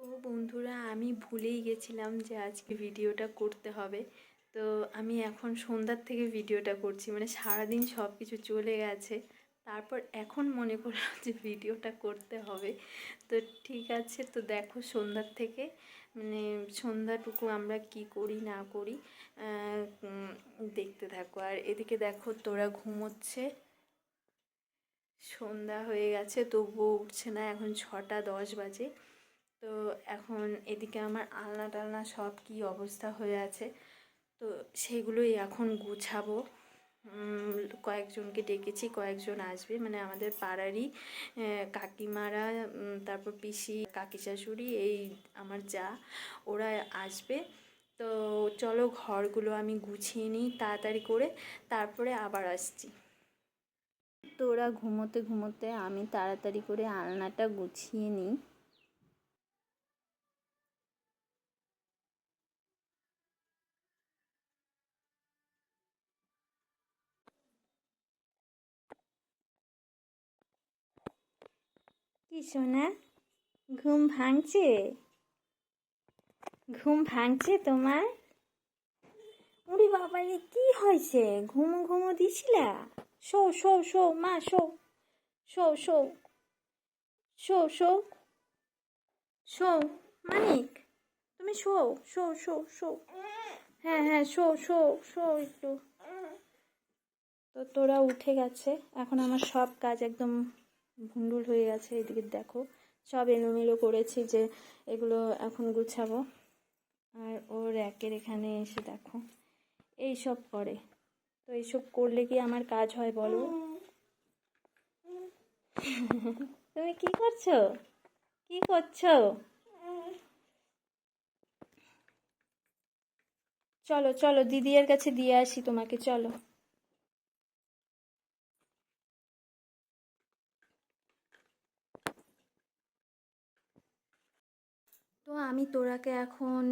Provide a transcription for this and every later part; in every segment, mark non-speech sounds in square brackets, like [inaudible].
তো বন্ধুরা, আমি ভুলেই গেছিলাম যে আজকে ভিডিওটা করতে হবে। তো আমি এখন সন্ধ্যার থেকে ভিডিওটা করছি মানে সারাদিন সব কিছু চলে গেছে। তারপর এখন মনে করলাম যে ভিডিওটা করতে হবে। তো ঠিক আছে, তো দেখো সন্ধ্যার থেকে মানে সন্ধ্যাটুকু আমরা কি করি, না করি দেখতে থাকো। আর এদিকে দেখো তোরা ঘুমোচ্ছে। সন্ধ্যা হয়ে গেছে, তবুও উঠছে না, এখন ছটা দশ বাজে। তো এখন এদিকে আমার আলনা টালনা সব কি অবস্থা হয়ে আছে, তো সেগুলোই এখন গুছাবো। কয়েকজনকে ডেকেছি, কয়েকজন আসবে। মানে আমাদের পাড়ারই কাকিমারা তারপর পিসি কাকি শাশুড়ি এই আমার যা, ওরা আসবে। তো চলো ঘরগুলো আমি গুছিয়ে নিই তাড়াতাড়ি করে, তারপরে আবার আসছি। তো ওরা ঘুমোতে ঘুমোতে আমি তাড়াতাড়ি করে আলনাটা গুছিয়ে নিই। কি সোনা ঘুম ভাঙছে ঘুম ভাঙছে তোমার উরি বাবা এ কি হয়েছে ঘুমো ঘুমো দিছিলা শো শো শো মা শো শো শো শো শো শো মানিক তুমি শো শো শো শো হ্যাঁ হ্যাঁ শো শো শো একটু তো তোরা উঠে গেছে এখন আমার সব কাজ একদম ভুন্ডুল হয়ে গেছে, এদিকে দেখো। সব এলোমেলো করেছি যে এগুলো এখন গুছাবো। আর ও র্যাকের এখানে এসে দেখো, এই সব করে। তো এইসব করলে কি আমার কাজ হয় বলো? তুমি কি করছ? কি করছ? চলো চলো দিদির কাছে দিয়ে আসি তোমাকে, চলো তো আমি তোরাকে এখন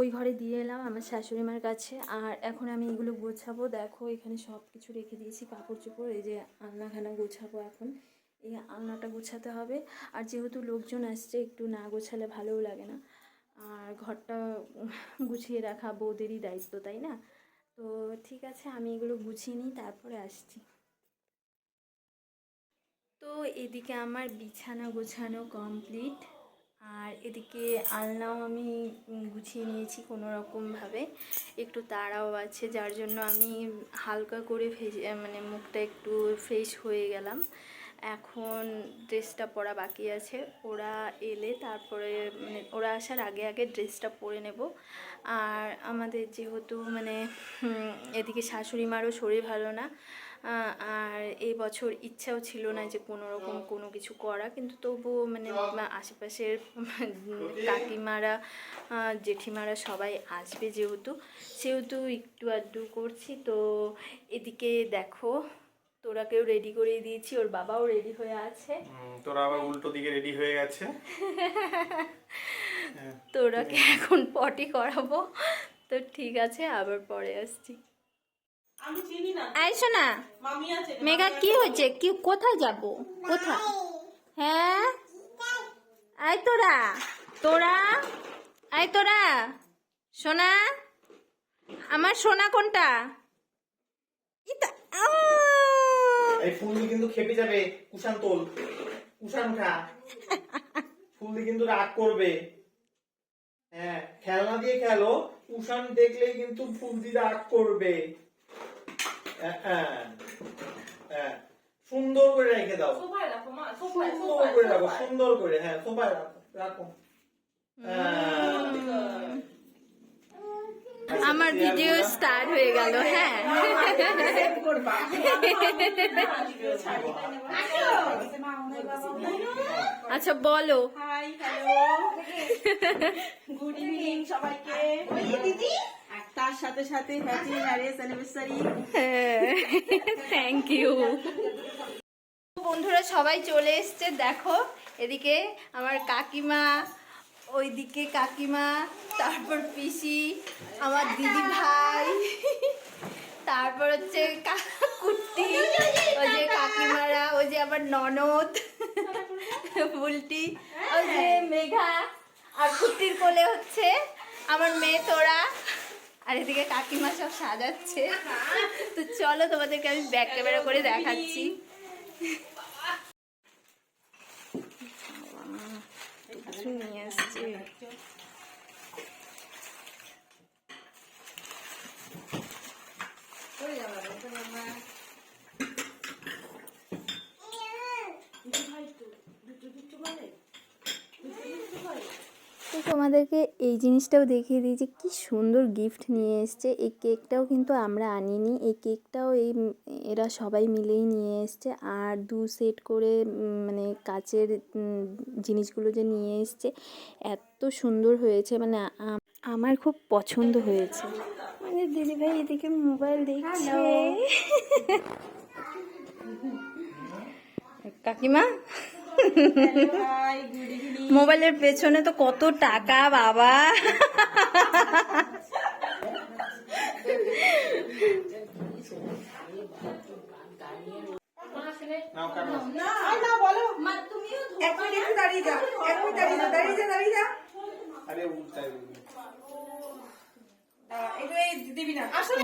ওই ঘরে দিয়ে এলাম আমার শাশুড়ি মার কাছে। আর এখন আমি এগুলো গোছাবো। দেখো, এখানে সব কিছু রেখে দিয়েছি কাপড় চোপড় এই যে আলনাখানা গোছাবো এখন। এই আলনাটা গোছাতে হবে। আর যেহেতু লোকজন আসছে, একটু না গোছালে ভালোও লাগে না। আর ঘরটা গুছিয়ে রাখা বৌদেরই দায়িত্ব, তাই না? তো ঠিক আছে, আমি এগুলো গুছিয়ে নিই, তারপরে আসছি। তো এদিকে আমার বিছানা গোছানো কমপ্লিট। আর এদিকে আলনাও আমি গুছিয়ে নিয়েছি কোনো রকমভাবে একটু তাড়াও আছে, যার জন্য আমি হালকা করে ভেজে মানে মুখটা একটু ফ্রেশ হয়ে গেলাম। এখন ড্রেসটা পরা বাকি আছে। ওরা এলে তারপরে মানে ওরা আসার আগে আগে ড্রেসটা পরে নেব। আর আমাদের যেহেতু মানে এদিকে শাশুড়ি মারও শরীর ভালো না আর এই বছর ইচ্ছাও ছিল না যে কোনো রকম কোনো কিছু করা কিন্তু তবুও মানে আশেপাশের কাকিমারা জেঠিমারা সবাই আসবে যেহেতু সেহেতু একটু আধটু করছি। তো এদিকে দেখো তোরাকেও রেডি করে দিয়েছি ওর বাবাও রেডি হয়ে আছে। তোরা আবার উল্টো দিকে রেডি হয়ে গেছে। তোরাকে এখন পটি করাবো। তো ঠিক আছে আবার পরে আসছি। আমি চিনি না। মেঘা কি হয়েছে? কি কোথায় যাব? কোথায়? হ্যাঁ? আয় তোরা। তোরা? আয় তোরা। সোনা আমার সোনা কোনটা? ইতা এই ফুল দিয়ে কিন্তু খেপে যাবে। কুষাণ তোল। কুষাণ খা। ফুল দিয়ে কিন্তু রাগ করবে। হ্যাঁ খেলনা দিয়ে খেলো। কুষাণ দেখলেই কিন্তু ফুল দিয়ে রাগ করবে। সুন্দর করে রেখে দাও। সুন্দর করে রাখো সুন্দর করে হ্যাঁ সোফায় রাখো রাখো। হ্যাঁ। আমার ভিডিও স্টার্ট হয়ে গেল হ্যাঁ। আচ্ছা বলো। হাই হ্যালো গুড ইভিনিং সবাইকে। দিদি। তার সাথে সাথে happy marriage anniversary thank you বন্ধুরা সবাই চলে এসছে দেখো এদিকে আমার কাকিমা ওইদিকে কাকিমা তারপর পিসি আমার দিদি ভাই তারপর হচ্ছে কা- কুট্টি ওই যে কাকিমারা ওই যে আমার ননদ বুলটি ওই যে মেঘা আর কুর্তির কোলে হচ্ছে আমার মেয়ে তোরা। আর এদিকে কাকিমা সব সাজাচ্ছে। তো চলো তোমাদেরকে আমি ব্যাক ক্যামেরা করে দেখাচ্ছি। নিয়ে আসছে। তোমাদেরকে এই জিনিসটাও দেখিয়ে দিই যে কী সুন্দর গিফট নিয়ে এসছে। এই কেকটাও কিন্তু আমরা আনিনি। এই কেকটাও এই এরা সবাই মিলেই নিয়ে এসছে। আর দু সেট করে মানে কাচের জিনিসগুলো যে নিয়ে এসছে এত সুন্দর হয়েছে। মানে আমার খুব পছন্দ হয়েছে। মানে দিদিভাই এদিকে মোবাইল দেখছে। কাকিমা? মোবাইলের পেছনে তো কত টাকা বাবা।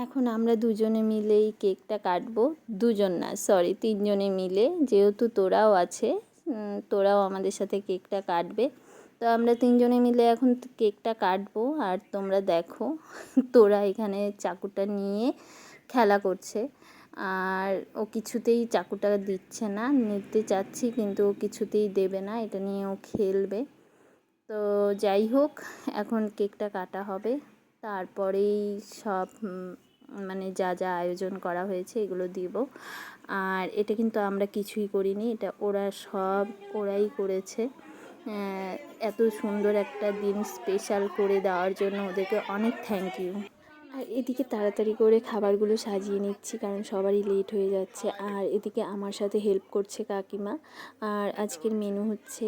এখন আমরা দুজনে মিলে এই কেকটা কাটবো। দুজন না সরি তিনজনে মিলে যেহেতু তোরাও আছে। তোরাও আমাদের সাথে কেকটা কাটবে। তো আমরা তিনজনে মিলে এখন কেকটা কাটবো আর তোমরা দেখো, তোরা এখানে চাকুটা নিয়ে খেলা করছে। আর ও কিছুতেই চাকুটা দিচ্ছে না, নিতে চাচ্ছি কিন্তু ও কিছুতেই দেবে না, এটা নিয়ে ও খেলবে। তো যাই হোক, এখন কেকটা কাটা হবে। তারপরেই সব মানে যা যা আয়োজন করা হয়েছে এগুলো দিব। আর এটা কিন্তু আমরা কিছুই করিনি, এটা ওরা সব ওরাই করেছে। এত সুন্দর একটা দিন স্পেশাল করে দেওয়ার জন্য ওদেরকে অনেক থ্যাংক ইউ আর এদিকে তাড়াতাড়ি করে খাবারগুলো সাজিয়ে নিচ্ছি কারণ সবারই লেট হয়ে যাচ্ছে। আর এদিকে আমার সাথে হেল্প করছে কাকিমা। আর আজকের মেনু হচ্ছে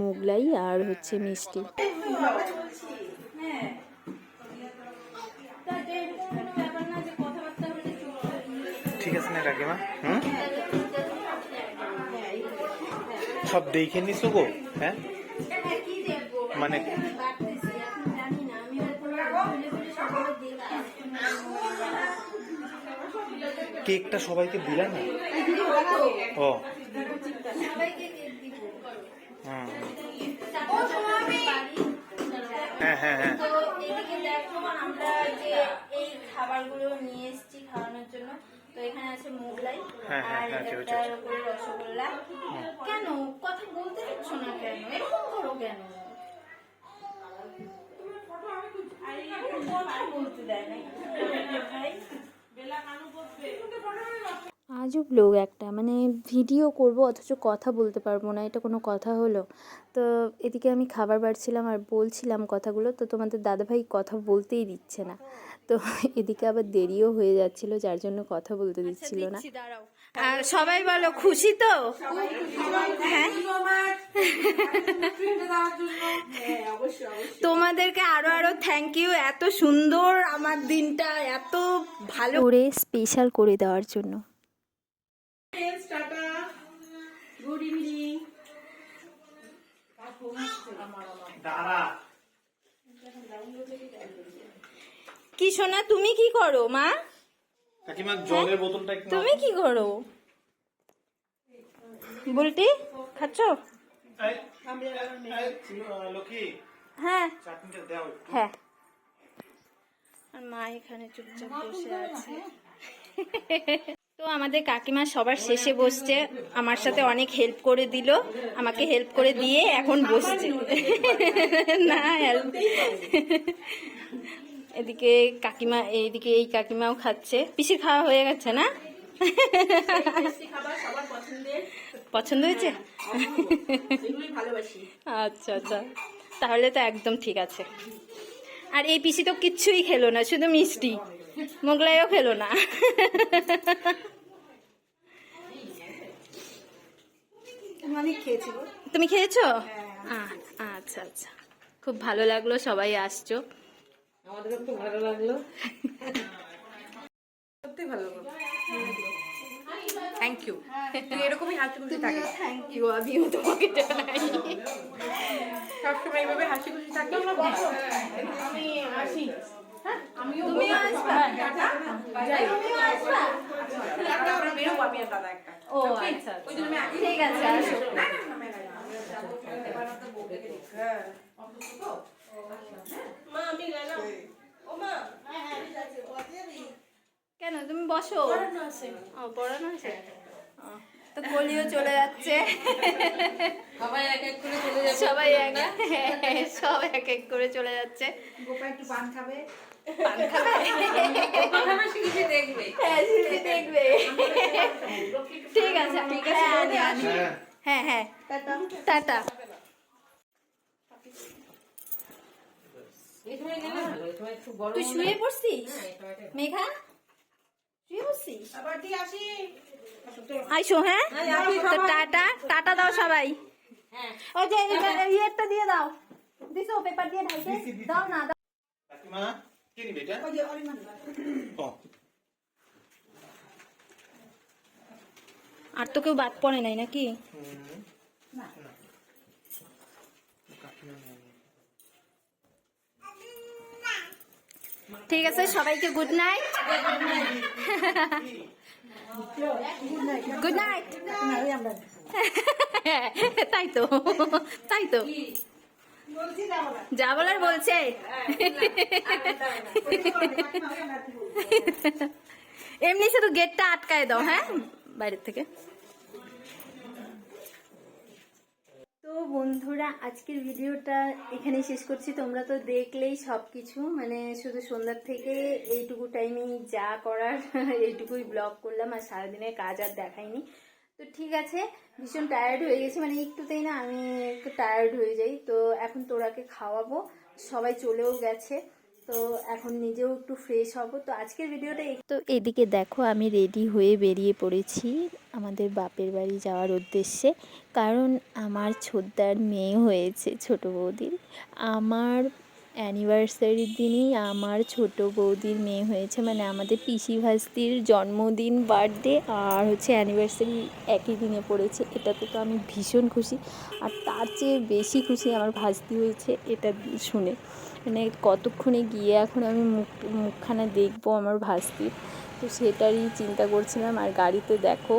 মোগলাই আর হচ্ছে মিষ্টি। ঠিক আছে, না কাকিমা। হুম? সব দেখে নিস গো হ্যাঁ? মানে কেকটা সবাইকে দিলা না? ও। আছে মোগলাই হ্যাঁ, হ্যাঁ, আর হ্যাঁ, রসগোল্লা। কেন? কথা বলতে দিচ্ছ না কেন? এরকম করো কেন? কথা বলতে দেয় না। ভাই আজব লোক একটা মানে ভিডিও করব অথচ কথা বলতে পারব না এটা কোনো কথা হলো। তো এদিকে আমি খাবার বাড়ছিলাম আর বলছিলাম কথাগুলো তো তোমাদের দাদাভাই কথা বলতেই দিচ্ছে না। তো এদিকে আবার দেরিও হয়ে যাচ্ছিল যার জন্য কথা বলতে দিচ্ছিল না। আর সবাই বলো খুশি তো? হ্যাঁ? তোমাদেরকে আরও আরও থ্যাংক ইউ এত সুন্দর আমার দিনটা এত ভালো। করে স্পেশাল করে দেওয়ার জন্য। Friends tata. গুড ইভিনিং কি সোনা তুমি কি করো মা? কাকিমা জলের বোতলটা একটু তুমি কি করো? বুলটি খাচ্ছ? হ্যাঁ। চাটনিটা দাও একটু। হ্যাঁ। আর মা এখানে চুপচাপ বসে আছে। [laughs] তো আমাদের কাকিমা সবার শেষে বসছে। আমার সাথে অনেক হেল্প করে দিল। আমাকে হেল্প করে দিয়ে এখন বসছে। না এদিকে কাকিমা, এইদিকে এই কাকিমাও খাচ্ছে। পিসি খাওয়া হয়ে গেছে না? পছন্দ হয়েছে? আচ্ছা আচ্ছা। তাহলে তো একদম ঠিক আছে। আর এই পিসি তো কিচ্ছুই খেলো না, শুধু মিষ্টি। মোগলাইও খেলো না। তুমি খেয়েছো? আচ্ছা আচ্ছা। খুব ভালো লাগল সবাই আসছো। আমাদের খুব ভালো লাগল। সত্যি ভালো লাগল। থ্যাংক ইউ তুই এরকমই হাসি খুশি থাকিস থ্যাংক ইউ আমিও তোমাকে জানাই। সবসময় এইভাবে হাসি খুশি থাকি আমি আসি। হ্যাঁ আমিও তুমিও আসবা? তুমিও আসবা? একটা আমরা বেরোবো আমি আর দাদা একটা ও আচ্ছা ওই জন্য আমি ঠিক আছে আসো মা আমি গেলাম ও মা কেন তুমি বসো ও পড়ানো আছে তো কলিও চলে যাচ্ছে সবাই এক এক করে চলে যাবে সবাই এক সব এক এক করে চলে যাচ্ছে গোপা একটু পান খাবে ঠিক আছে হ্যাঁ হ্যাঁ টাটা তুই শুয়ে পড়ছিস মেঘা শুয়ে পড়ছিস আইসো হ্যাঁ টাটা টাটা দাও। সবাই ওই যে ইয়েরটা দিয়ে দাও দিছো পেপার দিয়ে ঢাইতে দাও না দাও। কি নিবে এটা আর তো কেউ বাদ পড়ে নাই নাকি। ঠিক আছে সবাইকে গুড নাইট গুড নাইট তাই তো তাই তো। যা বলার। বলছে। এমনি শুধু গেটটা আটকায় দাও হ্যাঁ? বাইরের থেকে। তো বন্ধুরা আজকের ভিডিওটা এখানে শেষ করছি। তোমরা তো দেখলেই সব কিছু মানে শুধু সন্ধ্যার থেকে এইটুকু টাইমে যা করার [laughs] এইটুকুই ব্লগ করলাম। আর সারাদিনের কাজ আর দেখাইনি। তো ঠিক আছে, ভীষণ টায়ার্ড হয়ে গেছি। মানে একটুতেই না আমি একটু টায়ার্ড হয়ে যাই। তো এখন তোরাকে খাওয়াবো। সবাই চলেও গেছে। তো এখন নিজেও একটু ফ্রেশ হব। তো আজকের ভিডিওটা তো এদিকে দেখো, আমি রেডি হয়ে বেরিয়ে পড়েছি আমাদের বাপের বাড়ি যাওয়ার উদ্দেশ্যে। কারণ আমার ছোটদার মেয়ে হয়েছে, ছোট বৌদির। আমার অ্যানিভার্সারির দিনই আমার ছোট বৌদির মেয়ে হয়েছে। মানে আমাদের পিসি ভাস্তির জন্মদিন বার্থডে আর হচ্ছে অ্যানিভার্সারি একই দিনে পড়েছে। এটাতে তো আমি ভীষণ খুশি। আর তার চেয়ে বেশি খুশি আমার ভাস্তি হয়েছে এটা শুনে। মানে কতক্ষণে গিয়ে এখন আমি মুখ, মুখখানা দেখব আমার ভাস্তির? তো সেটারই চিন্তা করছিলাম। আর গাড়িতে দেখো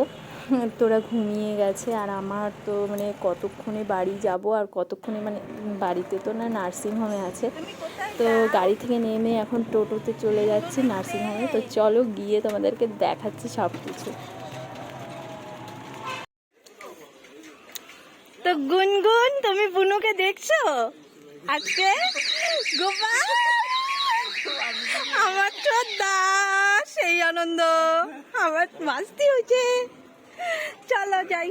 তোরা ঘুমিয়ে গেছে আর আমার তো মানে কতক্ষণে বাড়ি যাব আর কতক্ষণে মানে বাড়িতে তো না নার্সিংহোমে আছে। তো গাড়ি থেকে নেমে এখন টোটোতে চলে যাচ্ছি নার্সিংহোমে তো চলো গিয়ে তোমাদেরকে দেখাচ্ছি সব কিছু তো গুনগুন তুমি বুনুকে দেখছ? আজকে? গোপাল? আমার তো দা সেই আনন্দ। আমার মাস্তি হয়েছে। চলো যাই।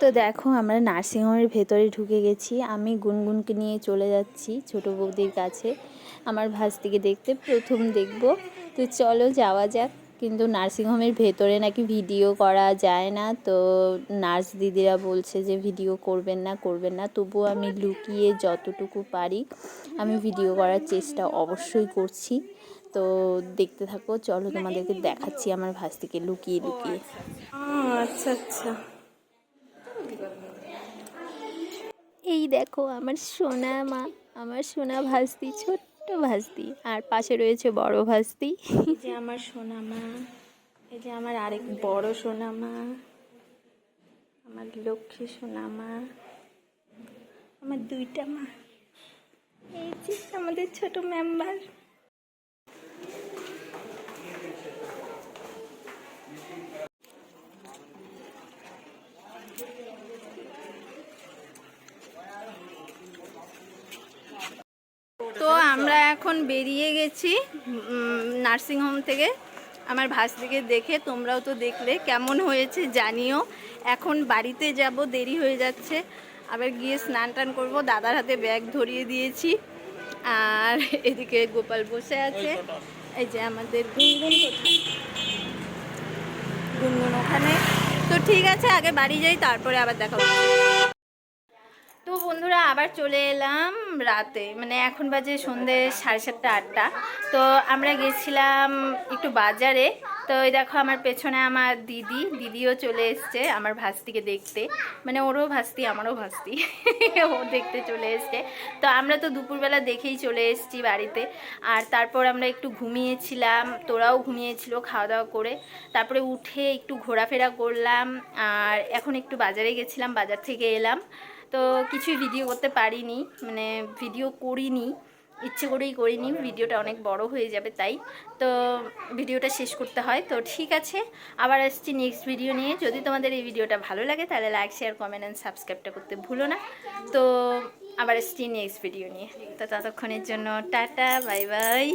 তো দেখো, আমরা নার্সিংহোমের ভেতরে ঢুকে গেছি। আমি গুনগুনকে নিয়ে চলে যাচ্ছি ছোট বৌদির কাছে। আমার ভাস্তিকে দেখতে প্রথম দেখব। তো চলো যাওয়া যাক। কিন্তু নার্সিংহোমের ভেতরে নাকি ভিডিও করা যায় না। তো নার্স দিদিরা বলছে যে ভিডিও করবেন না করবেন না। তবুও আমি লুকিয়ে যতটুকু পারি আমি ভিডিও করার চেষ্টা অবশ্যই করছি। তো দেখতে থাকো চলো তোমাদেরকে দেখাচ্ছি আমার ভাস্তিকে লুকিয়ে লুকিয়ে। আচ্ছা আচ্ছা। এই দেখো আমার সোনা মা আমার সোনা ভাস্তি ছোট্ট ভাস্তি আর পাশে রয়েছে বড় ভাস্তি। এই যে আমার সোনা মা এই যে আমার আরেক বড় সোনা মা আমার লক্ষ্মী সোনা মা আমার দুইটা মা। এই যে আমাদের ছোট মেম্বার তো আমরা এখন বেরিয়ে গেছি নার্সিংহোম থেকে। আমার ভাস্তিকে দেখে, তোমরাও তো দেখলে, কেমন হয়েছে জানিও। এখন বাড়িতে যাব, দেরি হয়ে যাচ্ছে। আবার গিয়ে স্নান টান করব, দাদার হাতে ব্যাগ ধরিয়ে দিয়েছি। আর এদিকে গোপাল বসে আছে। এই যে আমাদের গুনগুন গুনগুন ওখানে। তো ঠিক আছে, আগে বাড়ি যাই, তারপরে আবার দেখা বন্ধুরা, আবার চলে এলাম রাতে। মানে এখন বাজে সন্ধে সাড়ে সাতটা, আটটা। তো আমরা গেছিলাম একটু বাজারে। তো এই দেখো আমার পেছনে আমার দিদি, দিদিও চলে এসছে আমার ভাস্তিকে দেখতে। মানে ওরও ভাস্তি, আমারও ভাস্তি। [laughs] ও দেখতে চলে এসছে। তো আমরা তো দুপুরবেলা দেখেই চলে এসেছি বাড়িতে। আর তারপর আমরা একটু ঘুমিয়েছিলাম, তোরাও ঘুমিয়েছিল খাওয়া দাওয়া করে। তারপরে উঠে একটু ঘোরাফেরা করলাম। আর এখন একটু বাজারে গেছিলাম, বাজার থেকে এলাম। তো কিছুই ভিডিও করতে পারিনি মানে ভিডিও করিনি, ইচ্ছে করেই করিনি ভিডিওটা অনেক বড় হয়ে যাবে তাই। তো ভিডিওটা শেষ করতে হয়, তো ঠিক আছে, আবার আসছি নেক্সট ভিডিও নিয়ে। যদি তোমাদের এই ভিডিওটা ভালো লাগে, তাহলে লাইক শেয়ার কমেন্ট অ্যান্ড সাবস্ক্রাইবটা করতে ভুলো না। তো আবার আসছি নেক্সট ভিডিও নিয়ে। তো ততক্ষণের জন্য টাটা বাই বাই